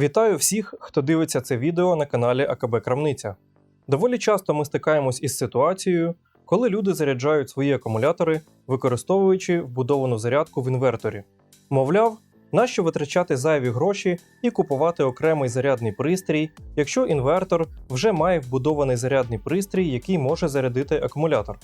Вітаю всіх, хто дивиться це відео на каналі АКБ Крамниця. Доволі часто ми стикаємось із ситуацією, коли люди заряджають свої акумулятори, використовуючи вбудовану зарядку в інверторі. Мовляв, нащо витрачати зайві гроші і купувати окремий зарядний пристрій, якщо інвертор вже має вбудований зарядний пристрій, який може зарядити акумулятор.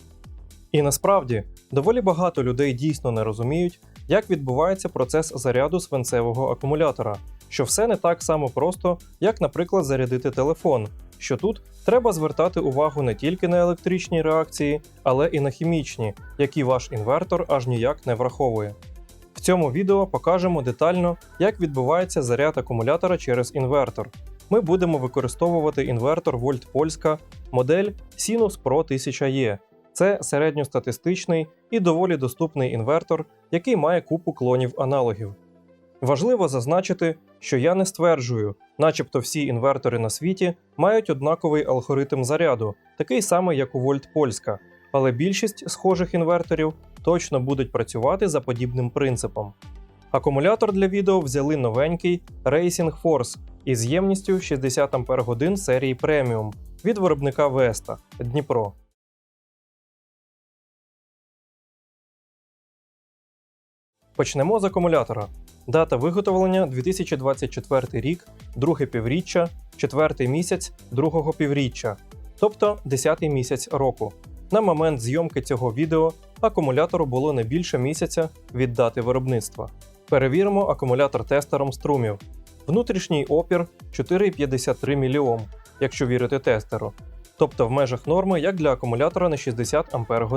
І насправді доволі багато людей дійсно не розуміють, як відбувається процес заряду свинцевого акумулятора, що все не так само просто, як, наприклад, зарядити телефон, що тут треба звертати увагу не тільки на електричні реакції, але і на хімічні, які ваш інвертор аж ніяк не враховує. В цьому відео покажемо детально, як відбувається заряд акумулятора через інвертор. Ми будемо використовувати інвертор Volt Polska модель Sinus Pro 1000E. Це середньостатистичний і доволі доступний інвертор, який має купу клонів аналогів. Важливо зазначити, що я не стверджую, начебто всі інвертори на світі мають однаковий алгоритм заряду, такий самий, як у Volt Polska, але більшість схожих інверторів точно будуть працювати за подібним принципом. Акумулятор для відео взяли новенький Racing Force із ємністю 60 Ах серії Premium від виробника Vesta Дніпро. Почнемо з акумулятора. Дата виготовлення 2024 рік, друге півріччя, четвертий місяць другого півріччя, тобто 10-й місяць року. На момент зйомки цього відео акумулятору було не більше місяця від дати виробництва. Перевіримо акумулятор тестером струмів. Внутрішній опір 4,53 мОм, якщо вірити тестеру, тобто в межах норми як для акумулятора на 60 Ах.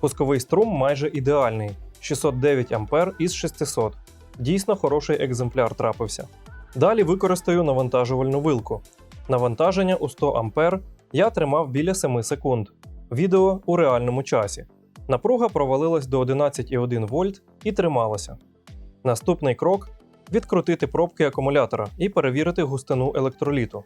Пусковий струм майже ідеальний 609 А із 600. Дійсно хороший екземпляр трапився. Далі використаю навантажувальну вилку. Навантаження у 100 А я тримав біля 7 секунд. Відео у реальному часі. Напруга провалилась до 11,1 вольт і трималася. Наступний крок відкрутити пробки акумулятора і перевірити густину електроліту.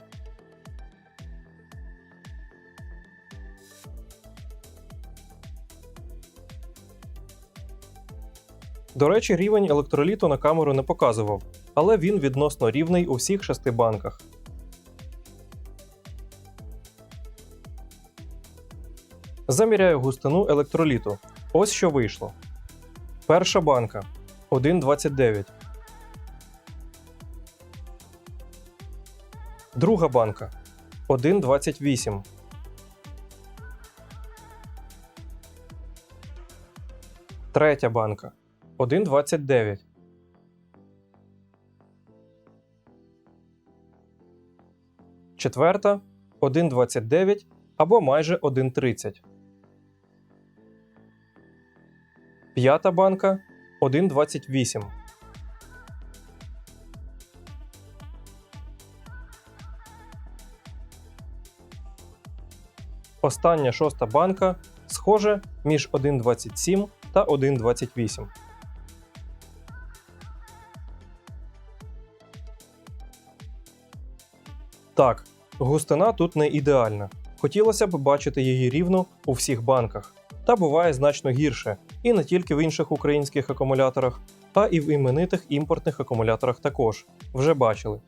До речі, рівень електроліту на камеру не показував, але він відносно рівний у всіх шести банках. Заміряю густину електроліту. Ось що вийшло. Перша банка 1,29. Друга банка 1,28. Третя банка 1,29. Четверта 1,29 або майже 1,30. П'ята банка 1,28. Остання шоста банка схоже між 1,27 та 1,28. Так, густина тут не ідеальна. Хотілося б бачити її рівно у всіх банках. Та буває значно гірше, і не тільки в інших українських акумуляторах, а і в іменитих імпортних акумуляторах також. Вже бачили.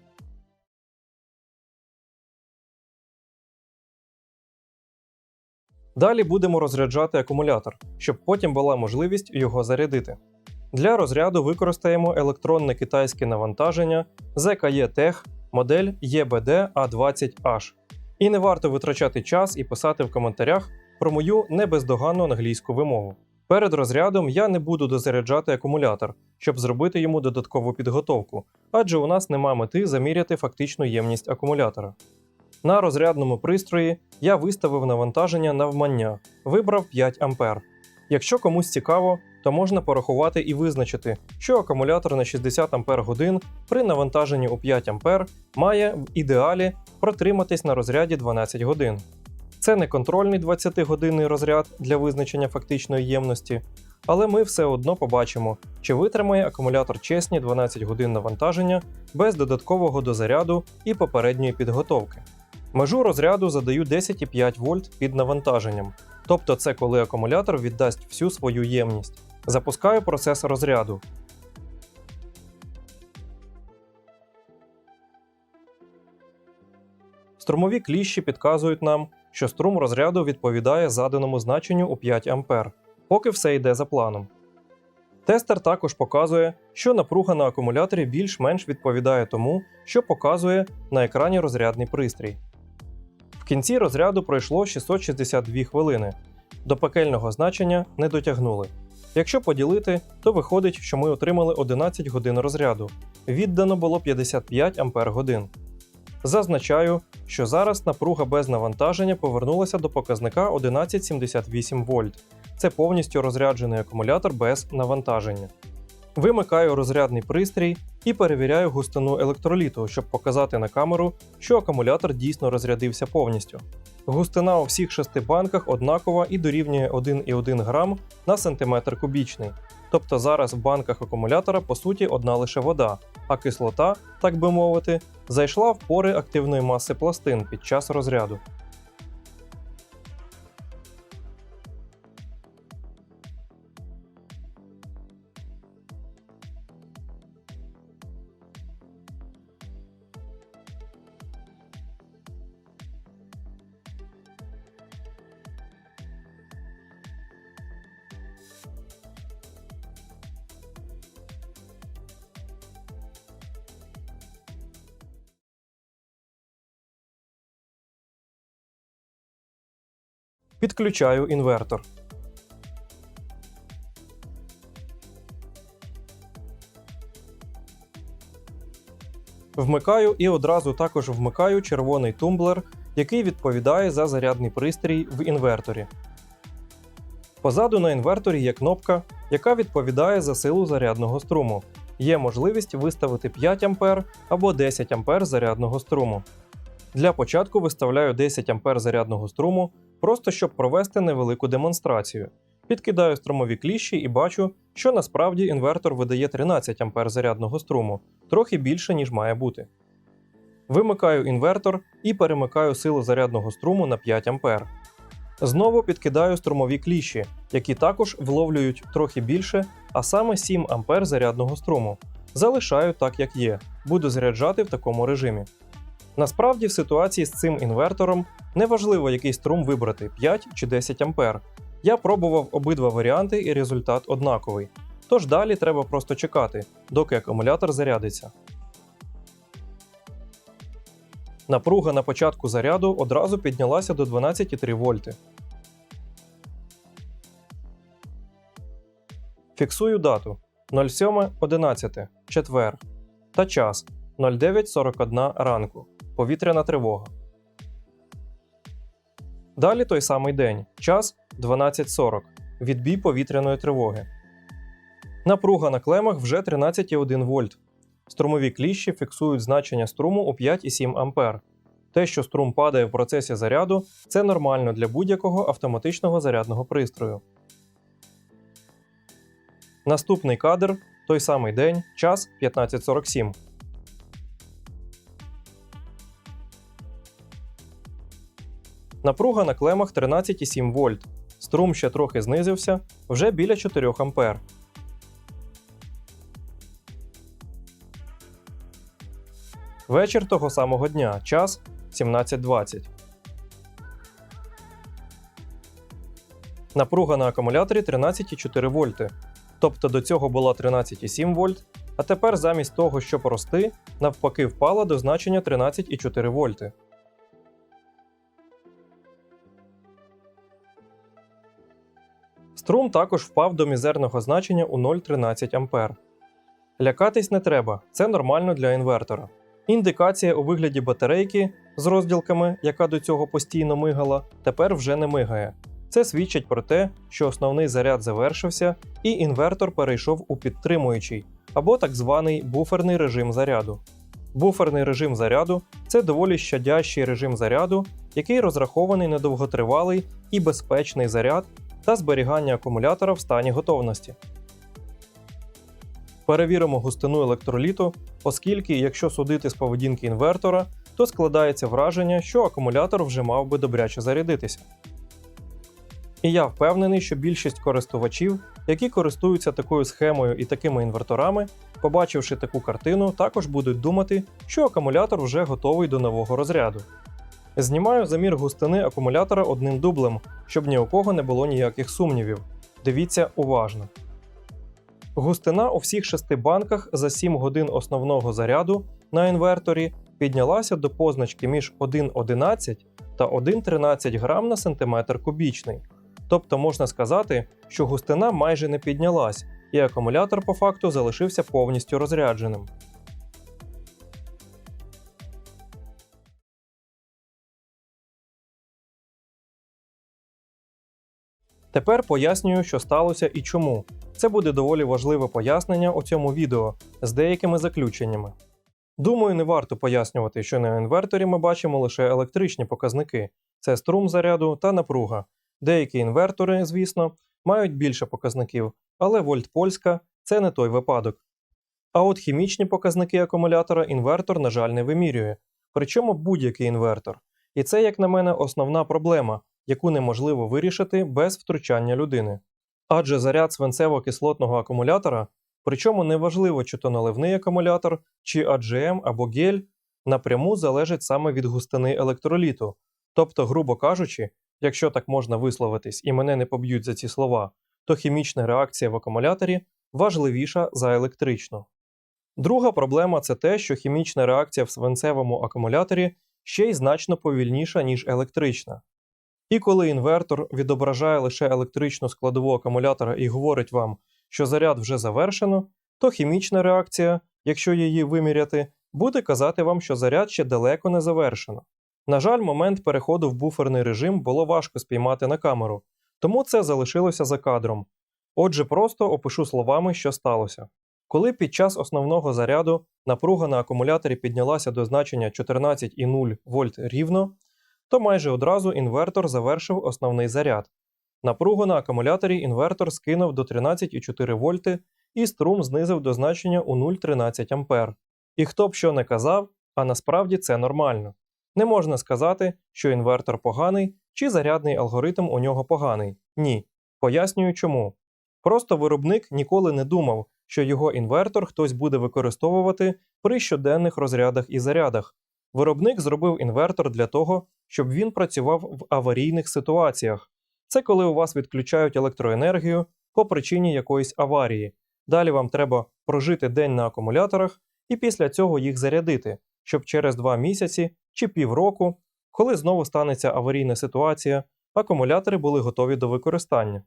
Далі будемо розряджати акумулятор, щоб потім була можливість його зарядити. Для розряду використаємо електронне китайське навантаження ZKE Tech модель EBD A20H. І не варто витрачати час і писати в коментарях про мою небездоганну англійську вимогу. Перед розрядом я не буду дозаряджати акумулятор, щоб зробити йому додаткову підготовку, адже у нас нема мети заміряти фактичну ємність акумулятора. На розрядному пристрої я виставив навантаження навмання, вибрав 5 А. Якщо комусь цікаво, то можна порахувати і визначити, що акумулятор на 60 Ах при навантаженні у 5 А має в ідеалі протриматись на розряді 12 годин. Це не контрольний 20-годинний розряд для визначення фактичної ємності, але ми все одно побачимо, чи витримає акумулятор чесні 12 годин навантаження без додаткового дозаряду і попередньої підготовки. Межу розряду задаю 10,5 вольт під навантаженням, тобто це коли акумулятор віддасть всю свою ємність. Запускаю процес розряду. Струмові кліщі підказують нам, що струм розряду відповідає заданому значенню у 5 А, поки все йде за планом. Тестер також показує, що напруга на акумуляторі більш-менш відповідає тому, що показує на екрані розрядний пристрій. В кінці розряду пройшло 662 хвилини. До пекельного значення не дотягнули. Якщо поділити, то виходить, що ми отримали 11 годин розряду. Віддано було 55 Ампер годин. Зазначаю, що зараз напруга без навантаження повернулася до показника 1178 вольт. Це повністю розряджений акумулятор без навантаження. Вимикаю розрядний пристрій і перевіряю густину електроліту, щоб показати на камеру, що акумулятор дійсно розрядився повністю. Густина у всіх шести банках однакова і дорівнює 1,1 грам на сантиметр кубічний. Тобто зараз в банках акумулятора по суті одна лише вода, а кислота, так би мовити, зайшла в пори активної маси пластин під час розряду. Підключаю інвертор. Вмикаю і одразу також вмикаю червоний тумблер, який відповідає за зарядний пристрій в інверторі. Позаду на інверторі є кнопка, яка відповідає за силу зарядного струму. Є можливість виставити 5 А або 10 А зарядного струму. Для початку виставляю 10 А зарядного струму, просто щоб провести невелику демонстрацію. Підкидаю струмові кліщі і бачу, що насправді інвертор видає 13 А зарядного струму, трохи більше, ніж має бути. Вимикаю інвертор і перемикаю силу зарядного струму на 5 А. Знову підкидаю струмові кліщі, які також вловлюють трохи більше, а саме 7 А зарядного струму. Залишаю так, як є, буду заряджати в такому режимі. Насправді, в ситуації з цим інвертором неважливо, який струм вибрати 5 чи 10 А. Я пробував обидва варіанти і результат однаковий. Тож далі треба просто чекати, доки акумулятор зарядиться. Напруга на початку заряду одразу піднялася до 12,3 вольти. Фіксую дату 07.11 четвер та час 09.41 ранку. Повітряна тривога. Далі той самий день. Час 12.40. Відбій повітряної тривоги. Напруга на клемах вже 13,1 вольт. Струмові кліщі фіксують значення струму у 5,7 А. Те, що струм падає в процесі заряду, це нормально для будь-якого автоматичного зарядного пристрою. Наступний кадр той самий день, час 15.47. Напруга на клемах 13,7 вольт. Струм ще трохи знизився, вже біля 4 А. Вечір того самого дня. Час 17.20. Напруга на акумуляторі 13,4 вольти. Тобто до цього була 13,7 вольт, а тепер замість того, щоб рости, навпаки впала до значення 13,4 вольти. Струм також впав до мізерного значення у 0,13 А. Лякатись не треба, це нормально для інвертора. Індикація у вигляді батарейки з розділками, яка до цього постійно мигала, тепер вже не мигає. Це свідчить про те, що основний заряд завершився, і інвертор перейшов у підтримуючий або так званий буферний режим заряду. Буферний режим заряду це доволі щадящий режим заряду, який розрахований на довготривалий і безпечний заряд та зберігання акумулятора в стані готовності. Перевіримо густину електроліту, оскільки, якщо судити з поведінки інвертора, то складається враження, що акумулятор вже мав би добряче зарядитися. І я впевнений, що більшість користувачів, які користуються такою схемою і такими інверторами, побачивши таку картину, також будуть думати, що акумулятор вже готовий до нового розряду. Знімаю замір густини акумулятора одним дублем, щоб ні у кого не було ніяких сумнівів. Дивіться уважно. Густина у всіх шести банках за 7 годин основного заряду на інверторі піднялася до позначки між 1,11 та 1,13 грам на сантиметр кубічний. Тобто можна сказати, що густина майже не піднялась, і акумулятор по факту залишився повністю розрядженим. Тепер пояснюю, що сталося і чому. Це буде доволі важливе пояснення у цьому відео з деякими заключеннями. Думаю, не варто пояснювати, що на інверторі ми бачимо лише електричні показники це струм заряду та напруга. Деякі інвертори, звісно, мають більше показників, але вольт польська це не той випадок. А от хімічні показники акумулятора інвертор, на жаль, не вимірює, причому будь-який інвертор. І це, як на мене, основна проблема, яку неможливо вирішити без втручання людини. Адже заряд свинцево-кислотного акумулятора, причому неважливо, чи то наливний акумулятор, чи AGM або гель, напряму залежить саме від густини електроліту. Тобто, грубо кажучи, якщо так можна висловитись і мене не поб'ють за ці слова, то хімічна реакція в акумуляторі важливіша за електричну. Друга проблема це те, що хімічна реакція в свинцевому акумуляторі ще й значно повільніша, ніж електрична. І коли інвертор відображає лише електричну складову акумулятора і говорить вам, що заряд вже завершено, то хімічна реакція, якщо її виміряти, буде казати вам, що заряд ще далеко не завершено. На жаль, момент переходу в буферний режим було важко спіймати на камеру, тому це залишилося за кадром. Отже, просто опишу словами, що сталося. Коли під час основного заряду напруга на акумуляторі піднялася до значення 14,0 вольт рівно, то майже одразу інвертор завершив основний заряд. Напругу на акумуляторі інвертор скинув до 13,4 вольти і струм знизив до значення у 0,13 А. І хто б що не казав, а насправді це нормально. Не можна сказати, що інвертор поганий чи зарядний алгоритм у нього поганий. Ні. Пояснюю чому. Просто виробник ніколи не думав, що його інвертор хтось буде використовувати при щоденних розрядах і зарядах. Виробник зробив інвертор для того, щоб він працював в аварійних ситуаціях. Це коли у вас відключають електроенергію по причині якоїсь аварії. Далі вам треба прожити день на акумуляторах і після цього їх зарядити, щоб через 2 місяці чи півроку, коли знову станеться аварійна ситуація, акумулятори були готові до використання.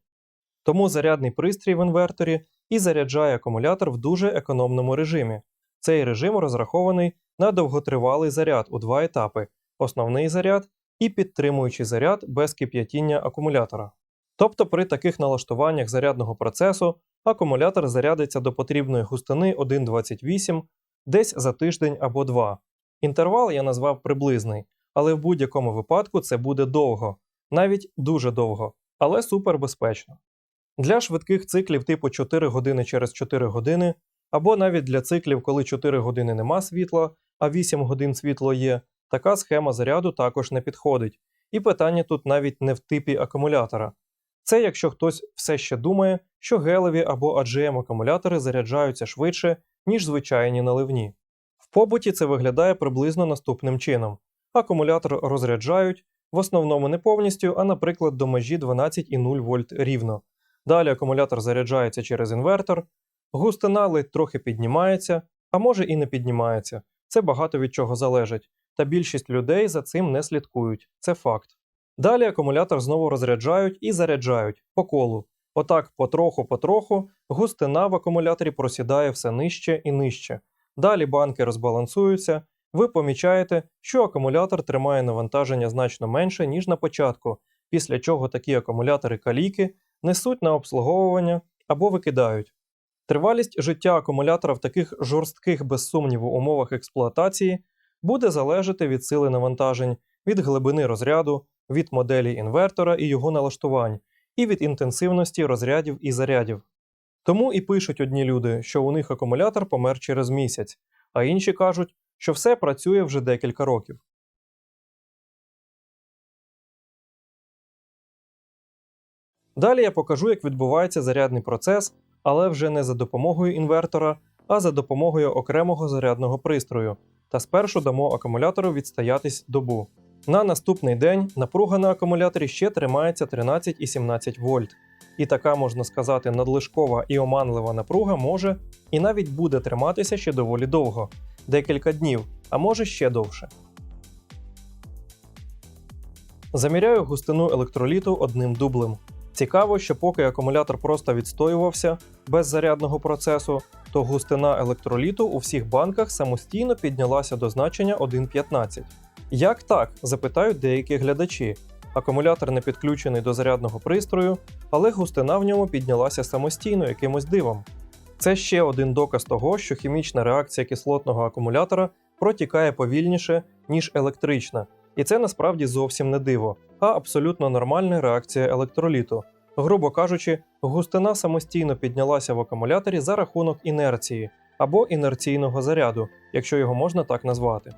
Тому зарядний пристрій в інверторі і заряджає акумулятор в дуже економному режимі. Цей режим розрахований на довготривалий заряд у два етапи основний заряд і підтримуючий заряд без кип'ятіння акумулятора. Тобто при таких налаштуваннях зарядного процесу акумулятор зарядиться до потрібної густини 1,28 десь за тиждень або два. Інтервал я назвав приблизний, але в будь-якому випадку це буде довго, навіть дуже довго, але супербезпечно. Для швидких циклів типу 4 години через 4 години, або навіть для циклів, коли 4 години нема світла, а 8 годин світло є, така схема заряду також не підходить. І питання тут навіть не в типі акумулятора. Це якщо хтось все ще думає, що гелеві або AGM акумулятори заряджаються швидше, ніж звичайні наливні. В побуті це виглядає приблизно наступним чином: акумулятор розряджають, в основному не повністю, а, наприклад, до межі 12,0 вольт рівно. Далі акумулятор заряджається через інвертор, густина ледь трохи піднімається, а може і не піднімається. Це багато від чого залежить, та більшість людей за цим не слідкують, це факт. Далі акумулятор знову розряджають і заряджають по колу. Отак, потроху-потроху, густина в акумуляторі просідає все нижче і нижче. Далі банки розбалансуються, ви помічаєте, що акумулятор тримає навантаження значно менше, ніж на початку, після чого такі акумулятори каліки несуть на обслуговування або викидають. Тривалість життя акумулятора в таких жорстких, без сумніву, умовах експлуатації буде залежати від сили навантажень, від глибини розряду, від моделі інвертора і його налаштувань, і від інтенсивності розрядів і зарядів. Тому і пишуть одні люди, що у них акумулятор помер через місяць, а інші кажуть, що все працює вже декілька років. Далі я покажу, як відбувається зарядний процес, але вже не за допомогою інвертора, а за допомогою окремого зарядного пристрою. Та спершу дамо акумулятору відстоятись добу. На наступний день напруга на акумуляторі ще тримається 13,17 вольт. І така, можна сказати, надлишкова і оманлива напруга може і навіть буде триматися ще доволі довго декілька днів, а може ще довше. Заміряю густину електроліту одним дублем. Цікаво, що поки акумулятор просто відстоювався без зарядного процесу, то густина електроліту у всіх банках самостійно піднялася до значення 1,15. Як так? запитають деякі глядачі. Акумулятор не підключений до зарядного пристрою, але густина в ньому піднялася самостійно якимось дивом. Це ще один доказ того, що хімічна реакція кислотного акумулятора протікає повільніше, ніж електрична, і це насправді зовсім не диво, а абсолютно нормальна реакція електроліту. Грубо кажучи, густина самостійно піднялася в акумуляторі за рахунок інерції або інерційного заряду, якщо його можна так назвати.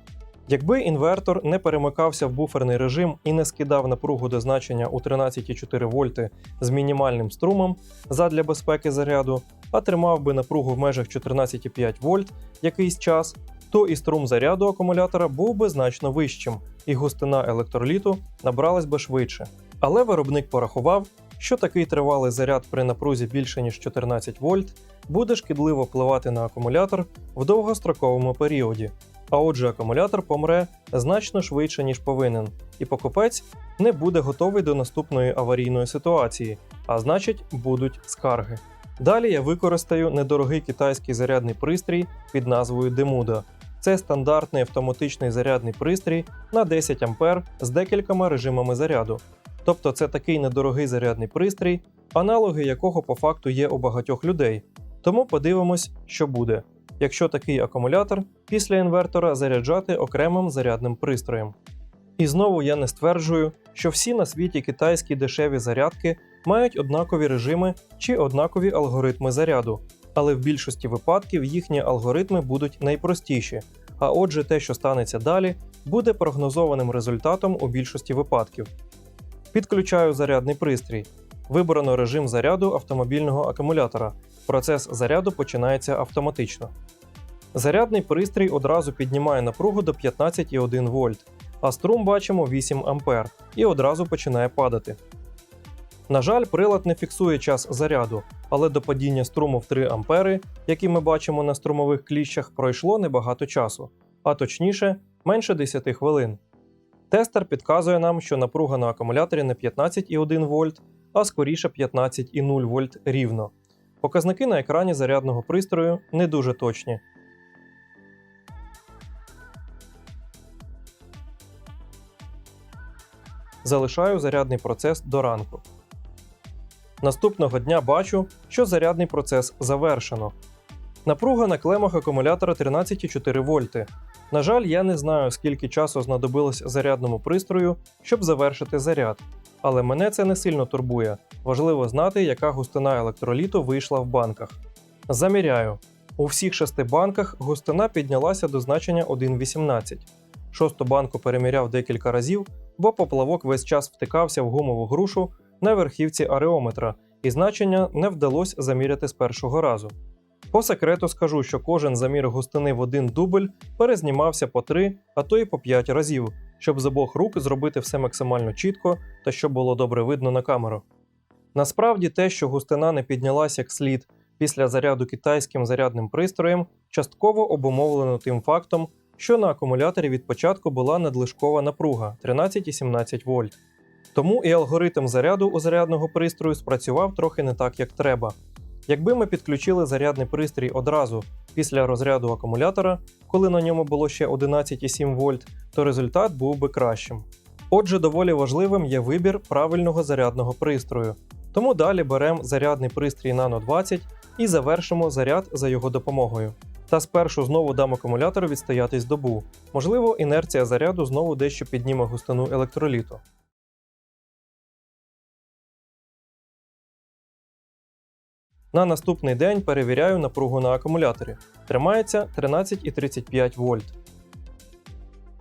Якби інвертор не перемикався в буферний режим і не скидав напругу до значення у 13,4 вольти з мінімальним струмом задля безпеки заряду, а тримав би напругу в межах 14,5 вольт якийсь час, то і струм заряду акумулятора був би значно вищим, і густина електроліту набралась би швидше. Але виробник порахував, що такий тривалий заряд при напрузі більше ніж 14 вольт буде шкідливо впливати на акумулятор в довгостроковому періоді. А отже, акумулятор помре значно швидше, ніж повинен, і покупець не буде готовий до наступної аварійної ситуації, а значить, будуть скарги. Далі я використаю недорогий китайський зарядний пристрій під назвою Demuda. Це стандартний автоматичний зарядний пристрій на 10 А з декількома режимами заряду. Тобто це такий недорогий зарядний пристрій, аналоги якого по факту є у багатьох людей. Тому подивимось, що буде, якщо такий акумулятор після інвертора заряджати окремим зарядним пристроєм. І знову я не стверджую, що всі на світі китайські дешеві зарядки мають однакові режими чи однакові алгоритми заряду, але в більшості випадків їхні алгоритми будуть найпростіші. А отже, те, що станеться далі, буде прогнозованим результатом у більшості випадків. Підключаю зарядний пристрій. Вибрано режим заряду автомобільного акумулятора. Процес заряду починається автоматично. Зарядний пристрій одразу піднімає напругу до 15,1 вольт, а струм бачимо 8 А і одразу починає падати. На жаль, прилад не фіксує час заряду, але до падіння струму в 3 А, який ми бачимо на струмових кліщах, пройшло небагато часу, а точніше менше 10 хвилин. Тестер підказує нам, що напруга на акумуляторі не 15,1 вольт, а скоріше 15,0 вольт рівно. Показники на екрані зарядного пристрою не дуже точні. Залишаю зарядний процес до ранку. Наступного дня бачу, що зарядний процес завершено. Напруга на клемах акумулятора 13,4 вольти. На жаль, я не знаю, скільки часу знадобилось зарядному пристрою, щоб завершити заряд, але мене це не сильно турбує. Важливо знати, яка густина електроліту вийшла в банках. Заміряю. У всіх шести банках густина піднялася до значення 1,18. Шосту банку переміряв декілька разів, бо поплавок весь час втикався в гумову грушу на верхівці ареометра, і значення не вдалося заміряти з першого разу. По секрету скажу, що кожен замір густини в один дубль перезнімався по 3, а то й по 5 разів, щоб з обох рук зробити все максимально чітко та щоб було добре видно на камеру. Насправді те, що густина не піднялася як слід після заряду китайським зарядним пристроєм, частково обумовлено тим фактом, що на акумуляторі від початку була надлишкова напруга 13,17 вольт. Тому і алгоритм заряду у зарядного пристрою спрацював трохи не так, як треба. Якби ми підключили зарядний пристрій одразу після розряду акумулятора, коли на ньому було ще 11,7 вольт, то результат був би кращим. Отже, доволі важливим є вибір правильного зарядного пристрою. Тому далі беремо зарядний пристрій Nano 20 і завершимо заряд за його допомогою. Та спершу знову дам акумулятору відстоятись добу. Можливо, інерція заряду знову дещо підніме густину електроліту. На наступний день перевіряю напругу на акумуляторі. Тримається 13,35 вольт.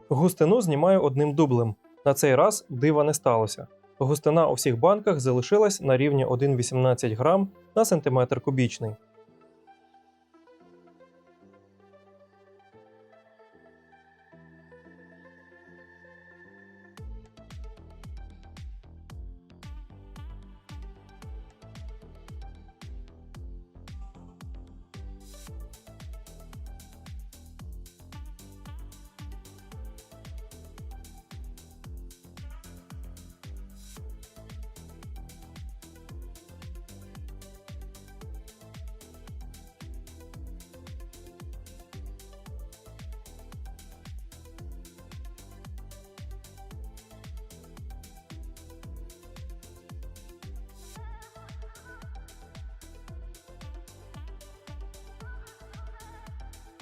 Густину знімаю одним дублем. На цей раз дива не сталося. Густина у всіх банках залишилась на рівні 1,18 грам на сантиметр кубічний.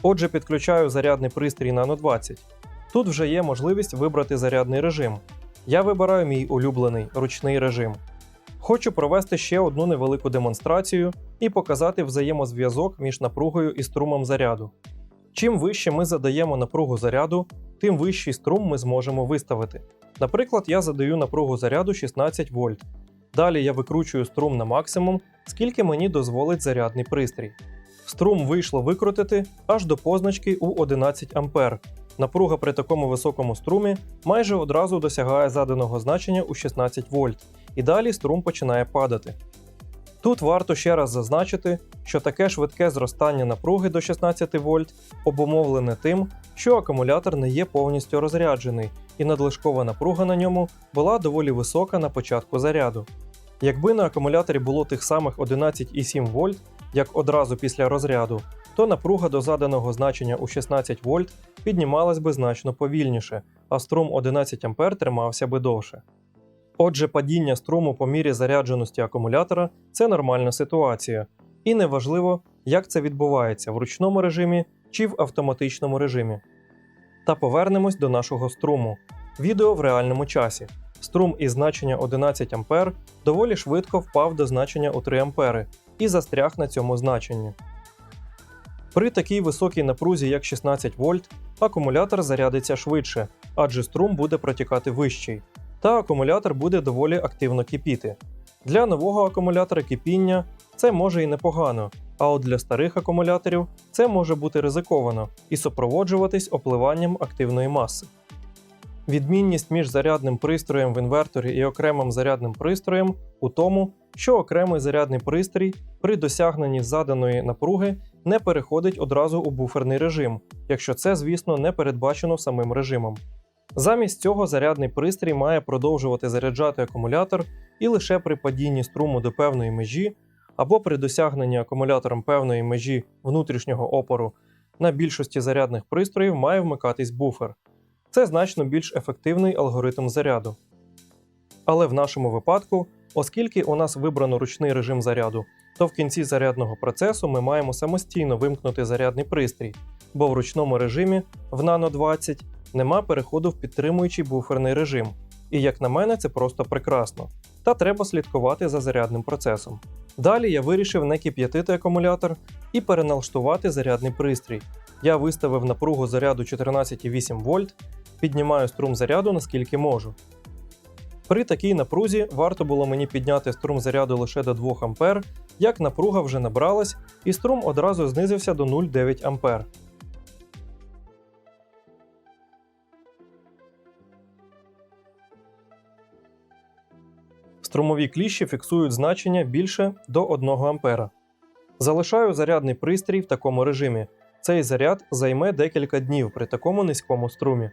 Отже, підключаю зарядний пристрій Nano 20. Тут вже є можливість вибрати зарядний режим. Я вибираю мій улюблений ручний режим. Хочу провести ще одну невелику демонстрацію і показати взаємозв'язок між напругою і струмом заряду. Чим вище ми задаємо напругу заряду, тим вищий струм ми зможемо виставити. Наприклад, я задаю напругу заряду 16 вольт. Далі я викручую струм на максимум, скільки мені дозволить зарядний пристрій. Струм вийшло викрутити аж до позначки у 11 А. Напруга при такому високому струмі майже одразу досягає заданого значення у 16 вольт, і далі струм починає падати. Тут варто ще раз зазначити, що таке швидке зростання напруги до 16 вольт обумовлене тим, що акумулятор не є повністю розряджений, і надлишкова напруга на ньому була доволі висока на початку заряду. Якби на акумуляторі було тих самих 11,7 вольт, як одразу після розряду, то напруга до заданого значення у 16 вольт піднімалась би значно повільніше, а струм 11 А тримався би довше. Отже, падіння струму по мірі зарядженості акумулятора це нормальна ситуація, і неважливо, як це відбувається в ручному режимі чи в автоматичному режимі. Та повернемось до нашого струму. Відео в реальному часі. Струм із значення 11 А доволі швидко впав до значення у 3 А і застряг на цьому значенні. При такій високій напрузі, як 16 вольт, акумулятор зарядиться швидше, адже струм буде протікати вищий, та акумулятор буде доволі активно кипіти. Для нового акумулятора кипіння це може і непогано, а от для старих акумуляторів це може бути ризиковано і супроводжуватись опливанням активної маси. Відмінність між зарядним пристроєм в інверторі і окремим зарядним пристроєм у тому, що окремий зарядний пристрій при досягненні заданої напруги не переходить одразу у буферний режим, якщо це, звісно, не передбачено самим режимом. Замість цього зарядний пристрій має продовжувати заряджати акумулятор і лише при падінні струму до певної межі або при досягненні акумулятором певної межі внутрішнього опору на більшості зарядних пристроїв має вмикатись буфер. Це значно більш ефективний алгоритм заряду. Але в нашому випадку, оскільки у нас вибрано ручний режим заряду, то в кінці зарядного процесу ми маємо самостійно вимкнути зарядний пристрій, бо в ручному режимі в Nano 20 нема переходу в підтримуючий буферний режим. І як на мене, це просто прекрасно. Та треба слідкувати за зарядним процесом. Далі я вирішив не кип'ятити акумулятор і переналаштувати зарядний пристрій. Я виставив напругу заряду 14,8 вольт, піднімаю струм заряду наскільки можу. При такій напрузі варто було мені підняти струм заряду лише до 2 А, як напруга вже набралась, і струм одразу знизився до 0,9 А. Струмові кліщі фіксують значення більше до 1 А. Залишаю зарядний пристрій в такому режимі. Цей заряд займе декілька днів при такому низькому струмі.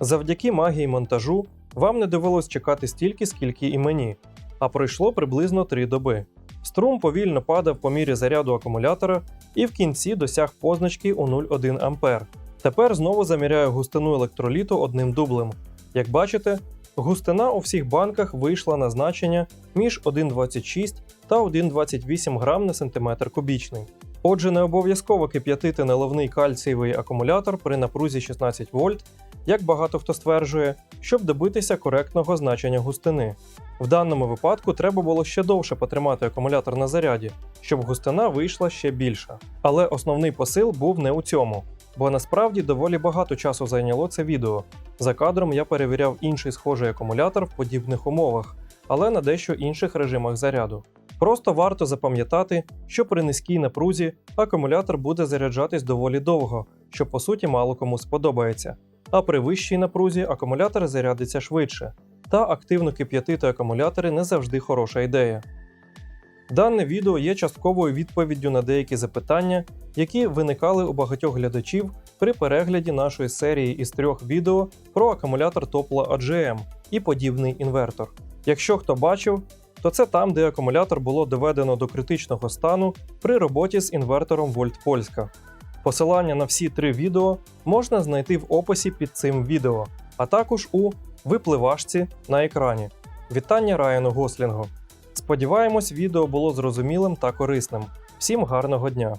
Завдяки магії монтажу вам не довелось чекати стільки, скільки і мені, а пройшло приблизно 3 доби. Струм повільно падав по мірі заряду акумулятора і в кінці досяг позначки у 0,1 А. Тепер знову заміряю густину електроліту одним дублем. Як бачите, густина у всіх банках вийшла на значення між 1,26 та 1,28 грам на сантиметр кубічний. Отже, не обов'язково кип'ятити наливний кальцієвий акумулятор при напрузі 16 вольт, як багато хто стверджує, щоб добитися коректного значення густини. В даному випадку треба було ще довше потримати акумулятор на заряді, щоб густина вийшла ще більша. Але основний посил був не у цьому, бо насправді доволі багато часу зайняло це відео. За кадром я перевіряв інший схожий акумулятор в подібних умовах, але на дещо інших режимах заряду. Просто варто запам'ятати, що при низькій напрузі акумулятор буде заряджатись доволі довго, що по суті мало кому сподобається. А при вищій напрузі акумулятор зарядиться швидше, та активно кип'ятити акумулятори не завжди хороша ідея. Дане відео є частковою відповіддю на деякі запитання, які виникали у багатьох глядачів при перегляді нашої серії із трьох відео про акумулятор Topla AGM і подібний інвертор. Якщо хто бачив, то це там, де акумулятор було доведено до критичного стану при роботі з інвертором Вольт Польська. Посилання на всі три відео можна знайти в описі під цим відео, а також у випливашці на екрані. Вітання Райану Гослінгу. Сподіваємось, відео було зрозумілим та корисним. Всім гарного дня!